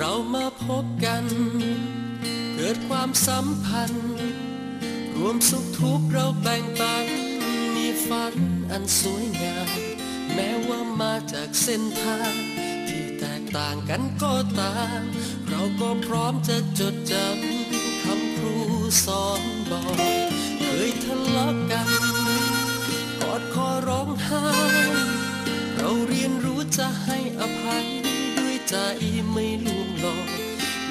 เรามาพบกัน เกิดความสัมพันธ์ รวมสุขทุกข์เราแบ่งปัน มีฝันอันสวยงามแม้ว่ามาจากเส้นทาง ที่แตกต่างกันก็ตาม เราก็พร้อมจะจดจำคำครูสอนบอกเคยทะเลาะกันกอดคอร้องไห้เราเรียนรู้จะให้อภัย ใจไม่ลวงหลอก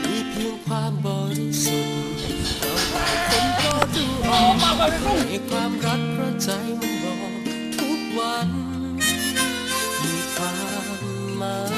มีเพียงความบริสุทธิ์เราต่างคนก็ดูออกในความรักเพราะใจมันบอกทุกวัน มีความหมาย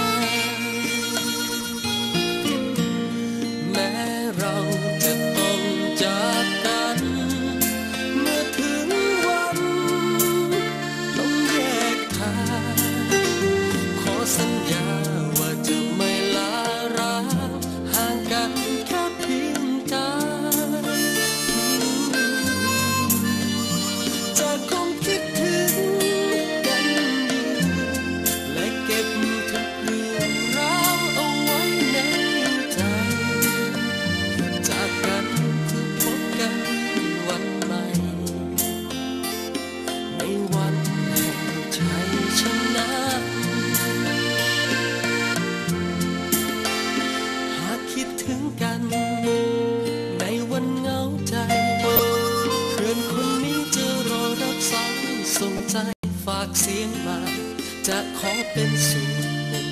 จะขอเป็นส่วนหนึ่ง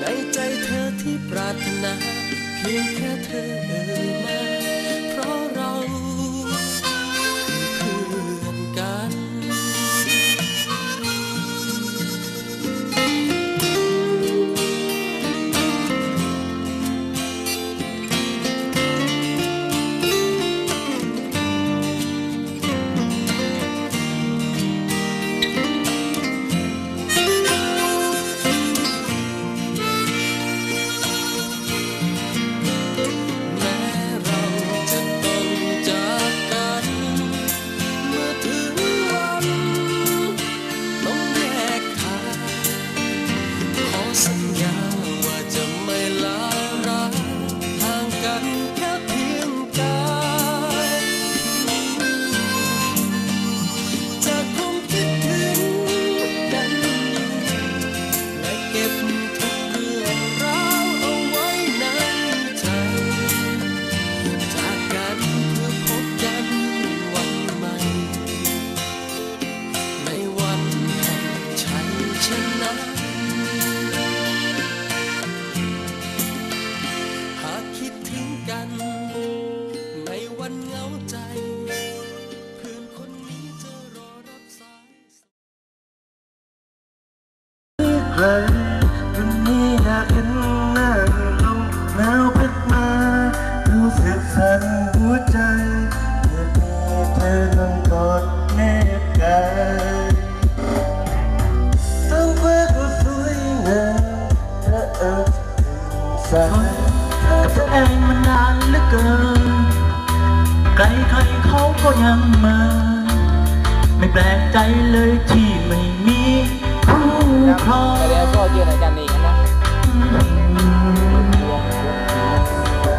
ในใจเธอที่ปรารถนา เพียงแค่เธอเอ่ยมา ข ใครวันนี้อยากเห็นหน้าลมหนาวพัดมารู้สึกสั่นหัวใจเมื่อมีเธอนั่งกอดแนบกายท้องฟ้าก็สวยงามพระเอิญสายกับตัวเองมานานเหลือเกินใครใครเขาก็ยังมา ไม่แปลกใจเลยที่ไม่มี คู่คงเดี๋ยวก็ยืนอาจารย์นี่กันนะ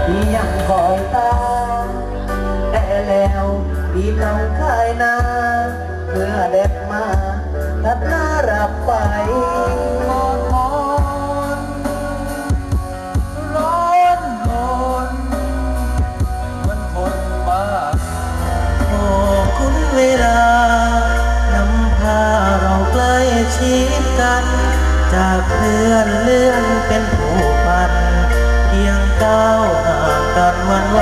ที่ยังคอยตา แต่แล้วที่นำคายนาเมื่อเด็กมาทัดหน้ารับไป ชิดกัน จากเพื่อนเลื่อนเป็นผู้พัน เพียงก้าวห่างกันวันไหว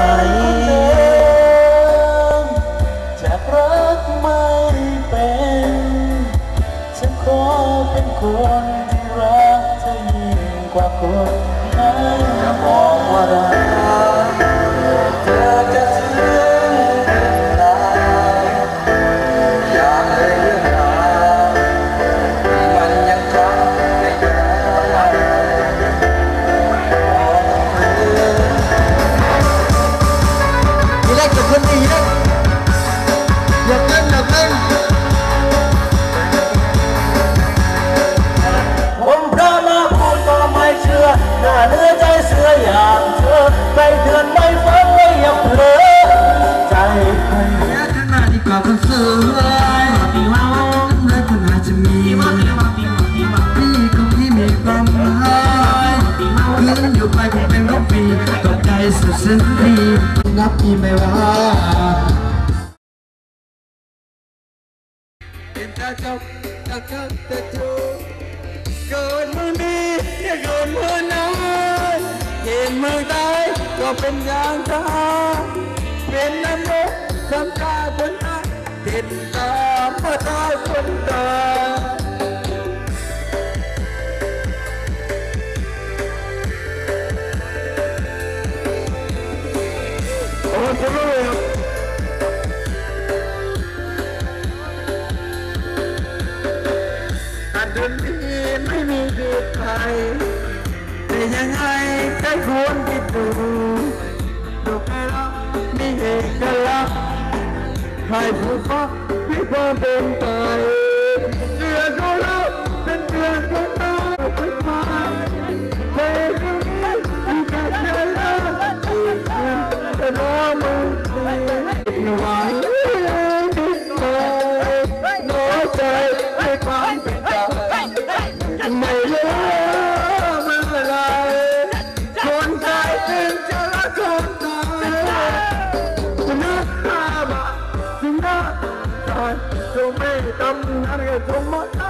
จากรักไม่เป็น ฉันขอเป็นคนที่รักเธอยิ่งกว่าคนไหนจะมองว่ารักเธอจะเชื่อ ฉันดีนับอีไม่ว่าเป็นตาจบตาข้างตาจูเกิดมือดีอย่าเกิดมือนั้นเห็นมือตาก็เป็นอย่างตาเป็นน้ำมกทำตาบน ตายติดตามมาตาคนตาโอ้ผมรู้เลยครับการเดินที่ไม่มีจุดหมายแต่ยังไงใจควรคิดดู ให้ผู้ฟังมีความเป็นไปเสือก็แล้วเป็นเสือก็ต้องเป็นไม้เภาพอะถึง